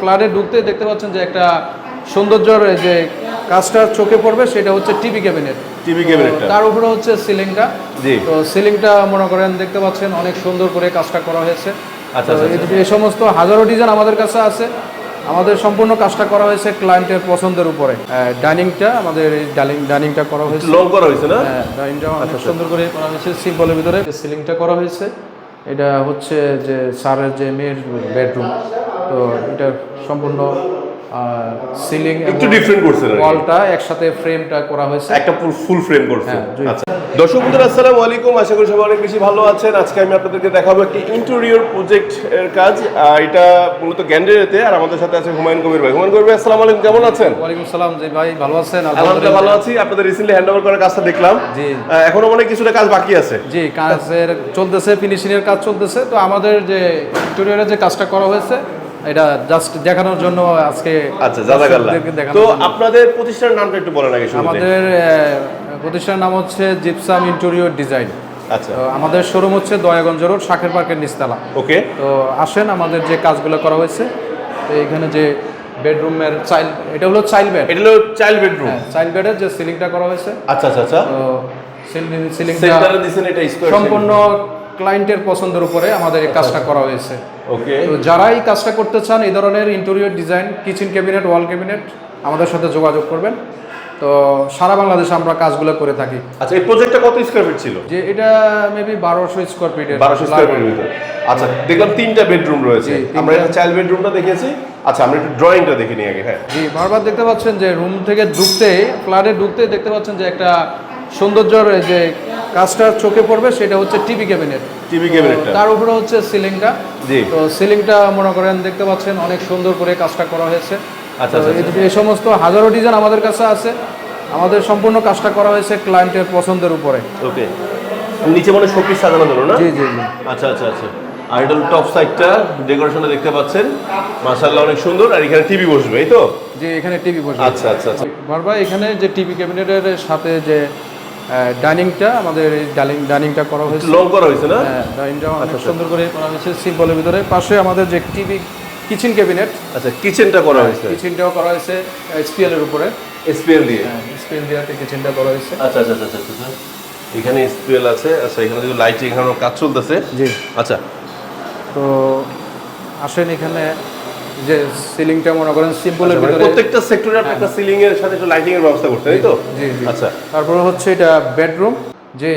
ফ্ল্যাটে ঢুকতে দেখতে পাচ্ছেন যে একটা সৌন্দর্যের যে কাজটা চোখে পড়বে সেটা হচ্ছে টিভি ক্যাবিনেট। টিভি ক্যাবিনেটটা। তার উপরে হচ্ছে সিলিংটা। জি। তো সিলিংটা মনে করেন দেখতে পাচ্ছেন অনেক সুন্দর করে কাজটা করা হয়েছে। আচ্ছা, আচ্ছা, এই- এই সমস্ত হাজারো ডিজাইন আমাদের কাছে আছে। আমাদের সম্পূর্ণ কাজটা করা হয়েছে ক্লায়েন্টের পছন্দের উপরে। ডাইনিংটা আমাদের এই ডাইনিং ডাইনিংটা করা হয়েছে। লং করা হয়েছে না? হ্যাঁ ডাইনিংটা আচ্ছা, অনেক সুন্দর করে করা হয়েছে সিম্পলের ভিতরে। সিলিংটা করা হয়েছে। এটা হচ্ছে যে স্যারের যে মেয়ের বেডরুম তো এটা সম্পূর্ণ সিলিং একটু ডিফারেন্ট করছে। ওয়ালটা একসাথে ফ্রেমটা করা হয়েছে। একটা ফুল ফ্রেম করছে। আচ্ছা। দর্শক বন্ধুরা আসসালামু আলাইকুম। আশা করি সবাই অনেক বেশি ভালো আছেন। আজকে আমি আপনাদেরকে দেখাবো একটি ইন্টেরিয়র প্রজেক্ট এর কাজ। এটা মূলত গ্যান্ডেরিতে আর আমাদের সাথে আছে হুমায়ুন কবির ভাই। হুমায়ুন কবির ভাই আসসালামু আলাইকুম। কেমন আছেন? ওয়ালাইকুম সালাম জি ভাই ভালো আছেন? আলহামদুলিল্লাহ। ভালো আছি। আপনাদের রিসেন্টলি হ্যান্ড ওভার করার কাজটা দেখলাম। জি। এখনও হয় কিছুটা কাজ বাকি আছে। জি কাজের চলতেছে ফিনিশিং এর কাজ চলতেছে। তো আমাদের যে ইন্টেরিয়রে যে কাজটা করা হয়েছে এটা জাস্ট দেখানোর জন্য আজকে আচ্ছা জাজাকাল্লাহ তো আপনাদের প্রতিষ্ঠানের নামটা একটু বলেন আগে আমাদের প্রতিষ্ঠানের নাম হচ্ছে জিপসাম ইন্টেরিয়র ডিজাইন। আচ্ছা। আমাদের শোরুম হচ্ছে দয়াগঞ্জ রোড শাকের পার্কের নিস্তালা ওকে। তো আসেন আমাদের যে কাজগুলো করা হয়েছে তো এখানে যে বেডরুমের চাইল্ড এটা হলো চাইল্ড বেড। এটা হলো চাইল্ড বেডরুম। চাইল্ড বেডের যে সিলিংটা করা হয়েছে। আচ্ছা আচ্ছা আচ্ছা। তো সিলিংটা সম্পূর্ণ ক্লায়েন্টের পছন্দের উপরে আমাদের এই কাজটা করা হয়েছে। ওকে। তো যারা এই কাজটা করতে চান এই ধরনের interior design kitchen cabinet wall cabinet আমাদের সাথে যোগাযোগ করবেন। তো সারা বাংলাদেশে আমরা কাজগুলো করে থাকি। আচ্ছা এই প্রজেক্টটা কত স্কয়ার ফিট ছিল? যে এটা মেবি বারোশো স্কোয়ার ফিটের বারোশো স্কোয়ার ফিটের আচ্ছা দেখলাম তিনটা বেডরুম রয়েছে। আমরা চাইল্ড বেডরুমটা দেখেছি। আচ্ছা আমরা একটু ড্রয়িংটা দেখে নিই আগে হ্যাঁ। জি বারবার দেখতে পাচ্ছেন যে রুম থেকে ঢুকতে ফ্ল্যাটে ঢুকতে দেখতে পাচ্ছেন যে একটা সৌন্দর্যর এই যে কাজটা চোখে পড়বে সেটা হচ্ছে টিভি ক্যাবিনেট টিভি ক্যাবিনেটটা তার উপরে হচ্ছে সিলিংটা জি। তো সিলিংটা মনে করেন দেখতে পাচ্ছেন অনেক সুন্দর করে কাজটা করা হয়েছে। আচ্ছা, আচ্ছা, এই- এই সমস্ত হাজারো ডিজাইন আমাদের কাছে আছে। আমাদের সম্পূর্ণ কাজটা করা হয়েছে ক্লায়েন্টের পছন্দের উপরে। ওকে নিচে মনে শোপিস সাজানো ধরো না? জি জি জি। আচ্ছা আচ্ছা আচ্ছা। আর এটা টপ সাইডটা ডেকোরেশনটা দেখতে পাচ্ছেন। মাশাআল্লাহ অনেক সুন্দর। আর এখানে টিভি বসবে এই তো? যে এখানে টিভি বসে আচ্ছা আচ্ছা আচ্ছা। বারবার এখানে যে টিভি ক্যাবিনেটের সাথে যে ডাইনিংটা আমাদের ডাইনিং ডাইনিংটা করা হয়েছে। লং করা হয়েছে না? হ্যাঁ ডাইনিংটা আচ্ছা, অনেক সুন্দর করে করা হয়েছে সিম্পলের ভিতরে। পাশে আমাদের যে টিভি কিচেন ক্যাবিনেট। আচ্ছা কিচেনটা করা হয়েছে। কিচেনটাও করা হয়েছে এসপিএল এর উপরে। এসপিএল দিয়ে? হ্যাঁ এসপিএল দিয়ে কিচেনটা করা হয়েছে। আচ্ছা আচ্ছা আচ্ছা আচ্ছা আচ্ছা। এখানে এসপিএল আছে। আচ্ছা এখানে লাইটিং এখানে কাজ চলতেছে? জি। আচ্ছা। তো আসেন এখানে যে সিলিংটা মনে করেন সিম্পলের আচ্ছা, মানে ভিতরে প্রত্যেকটা সেক্টরে আপনি একটা সিলিং এর সাথে একটু লাইটিং এর ব্যবস্থা করতে তাই তো? জি জি আচ্ছা। তারপরে হচ্ছে এটা বেডরুম যে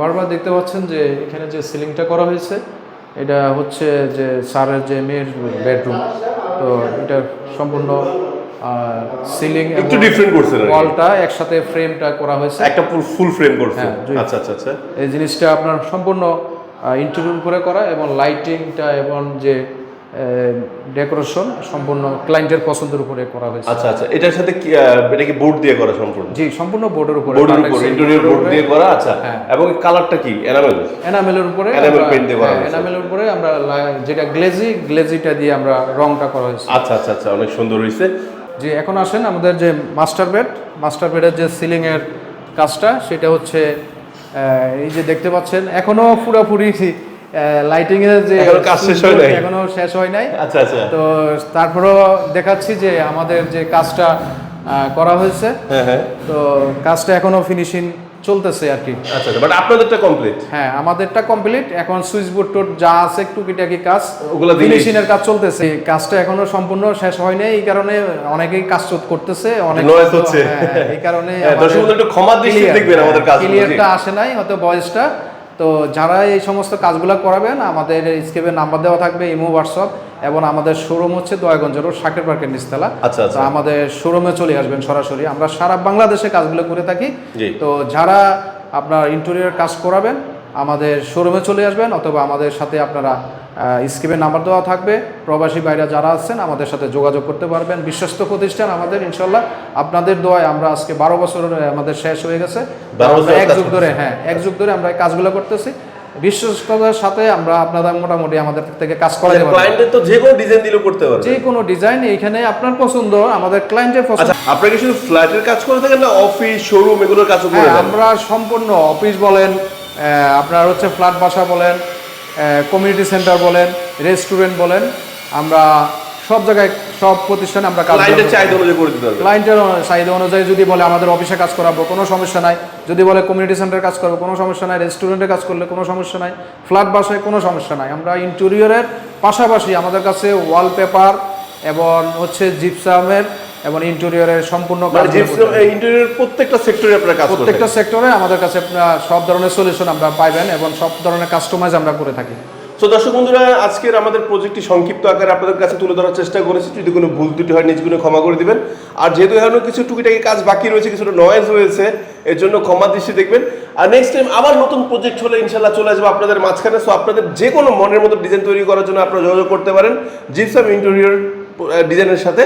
বারবার দেখতে পাচ্ছেন যে এখানে যে সিলিংটা করা হয়েছে এটা হচ্ছে যে স্যারের যে মেয়ের বেডরুম তো এটা সম্পূর্ণ সিলিং একটু ডিফারেন্ট করছে ওয়ালটা একসাথে ফ্রেমটা করা হয়েছে। একটা ফুল ফুল ফ্রেম করছে হ্যাঁ, আচ্ছা আচ্ছা আচ্ছা। এই জিনিসটা আপনার সম্পূর্ণ ইন্টারভিউ করে করা এবং লাইটিংটা এবং যে ডেকোরেশন সম্পূর্ণ ক্লায়েন্টের পছন্দের উপরে করা হয়েছে। আচ্ছা আচ্ছা এটার সাথে কি এটা কি বোর্ড দিয়ে করা সম্পূর্ণ? জি সম্পূর্ণ বোর্ডের উপরে বোর্ডের উপর ইন্টেরিয়র বোর্ড দিয়ে করা আচ্ছা। হ্যাঁ। এবং কালারটা কি? এনামেল এনামেলের উপরে আমরা- paint দিয়ে করা হ্যাঁ, হয়েছে। এনামেলের উপরে আমরা যেটা গ্লেজি গ্লেজিটা দিয়ে আমরা রংটা করা হয়েছে। আচ্ছা আচ্ছা আচ্ছা অনেক সুন্দর হয়েছে। যে এখন আসেন আমাদের যে মাস্টার বেড মাস্টার বেডের যে সিলিং এর কাজটা সেটা হচ্ছে এই যে দেখতে পাচ্ছেন এখনও পুরোপুরি লাইটিং এর যে কাজ শেষ হয় নাই। এখনও শেষ হয় নাই। আচ্ছা আচ্ছা। তো তারপরেও দেখাচ্ছি যে আমাদের যে কাজটা করা হয়েছে। হ্যাঁ হ্যাঁ। তো কাজটা এখনও ফিনিশিং চলতেছে আর কি। আচ্ছা আচ্ছা বাট আপনাদেরটা কমপ্লিট হ্যাঁ আমাদেরটা কমপ্লিট এখন সুইচ বোর্ড টোড যা আছে টুকিটাকি কাজ। ওগুলা দিলেই- ফিনিশিং এর কাজ চলতেছে। কাজটা এখনও সম্পূর্ণ শেষ হয়নি এই কারণে অনেকেই কাজ চোদ করতেছে। অনেক Noise হচ্ছে। হ্যাঁ, এই কারণে হ্যাঁ, দর্শক বন্ধু একটু ক্ষমার দৃষ্টিতে দেখবেন আমাদের কাজগুলো, জি। ক্লিয়ারটা আসে নাই হয়তো বয়সটা তো যারা এই সমস্ত কাজগুলো করাবেন আমাদের স্কেপের নাম্বার দেওয়া থাকবে ইমো হোয়াটসঅ্যাপ এবং আমাদের শোরুম হচ্ছে দয়াগঞ্জ রোড শাকের পার্কের নিচতলা। আচ্ছা, আচ্ছা। তো আমাদের শোরুমে চলে আসবেন সরাসরি। আমরা সারা বাংলাদেশে কাজগুলো করে থাকি। তো যারা আপনার ইন্টেরিয়র কাজ করাবেন আমাদের শোরুমে চলে আসবেন অথবা আমাদের সাথে আপনারা স্কিমের নাম্বার দেওয়া থাকবে। প্রবাসী বাইরে যারা আছেন আমাদের সাথে যোগাযোগ করতে পারবেন। বিশ্বস্ত প্রতিষ্ঠান আমাদের ইনশাল্লাহ আপনাদের দোয়ায় আমরা আজকে বারো বছর আমাদের শেষ হয়ে গেছে। 12 এক যুগ ধরে হ্যাঁ এক যুগ ধরে আমরা কাজগুলো করতেছি। বিশ্বস্ততার সাথে আমরা আপনাদের মোটামুটি আমাদের থেকে কাজ করাতে পারব। ক্লায়েন্টের তো যে কোনো ডিজাইন দিলেও করতে পারবে। যে কোনো ডিজাইন এইখানে আপনার পছন্দ আমাদের ক্লায়েন্টের পছন্দ। আচ্ছা আপনারা কি শুধু ফ্ল্যাটের কাজ করে থাকেন না অফিস শোরুম এগুলোর কাজও করে হ্যাঁ আমরা সম্পূর্ণ অফিস বলেন আপনার হচ্ছে ফ্ল্যাট বাসা বলেন কমিউনিটি সেন্টার বলেন রেস্টুরেন্ট বলেন আমরা সব জায়গায় সব প্রতিষ্ঠানে আমরা কাজ ক্লায়েন্টের চাহিদা অনুযায়ী করে দিতে হবে। ক্লায়েন্টের চাহিদা অনুযায়ী যদি বলে আমাদের অফিসে কাজ করাবো কোনো সমস্যা নাই। যদি বলে কমিউনিটি সেন্টারে কাজ করব কোনো সমস্যা নাই। রেস্টুরেন্টে কাজ করলে কোনো সমস্যা নাই। ফ্ল্যাট বাসায় কোনো সমস্যা নাই। আমরা ইন্টেরিয়রের পাশাপাশি আমাদের কাছে ওয়ালপেপার এবং হচ্ছে জিপসামের এবং ইন্টেরিয়রের সম্পূর্ণ মানে ইন্টেরিয়র প্রত্যেকটা সেক্টরে আপনারা কাজ প্রত্যেকটা সেক্টরে আমাদের কাছে সব ধরনের সলিউশন আমরা পাইবেন এবং সব ধরনের কাস্টমাইজ আমরা করে থাকি। তো দর্শক বন্ধুরা আজকের আমাদের প্রজেক্টটি সংক্ষিপ্ত আকারে আপনাদের কাছে তুলে ধরার চেষ্টা করেছি। যদি কোনো ভুল ত্রুটি হয় নিজগুলো ক্ষমা করে দিবেন। আর যেহেতু এখনও কিছু টুকিটাকি কাজ বাকি রয়েছে কিছুটা নয়েজ হয়েছে এর জন্য ক্ষমা দৃষ্টি দেখবেন। আর নেক্সট টাইম আবার নতুন প্রজেক্ট হলে ইনশাল্লাহ চলে আসবে আপনাদের মাঝখানে। সো আপনাদের যে কোনো মনের মতো ডিজাইন তৈরি করার জন্য আপনারা যোগাযোগ করতে পারেন। জিপসাম ইন্টেরিয়র ডিজাইনের সাথে,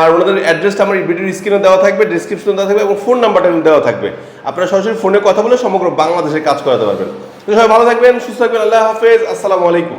আর ওনাদের অ্যাড্রেসটা আমার ভিডিওর স্ক্রিনে দেওয়া থাকবে ডিসক্রিপশনে দেওয়া থাকবে এবং ফোন নাম্বারটা দেওয়া থাকবে। আপনারা সরাসরি ফোনে কথা বলে সমগ্র বাংলাদেশে কাজ করাতে পারবেন। তো সবাই ভালো থাকবেন, সুস্থ থাকবেন, আল্লাহ হাফেজ, আসসালামু আলাইকুম।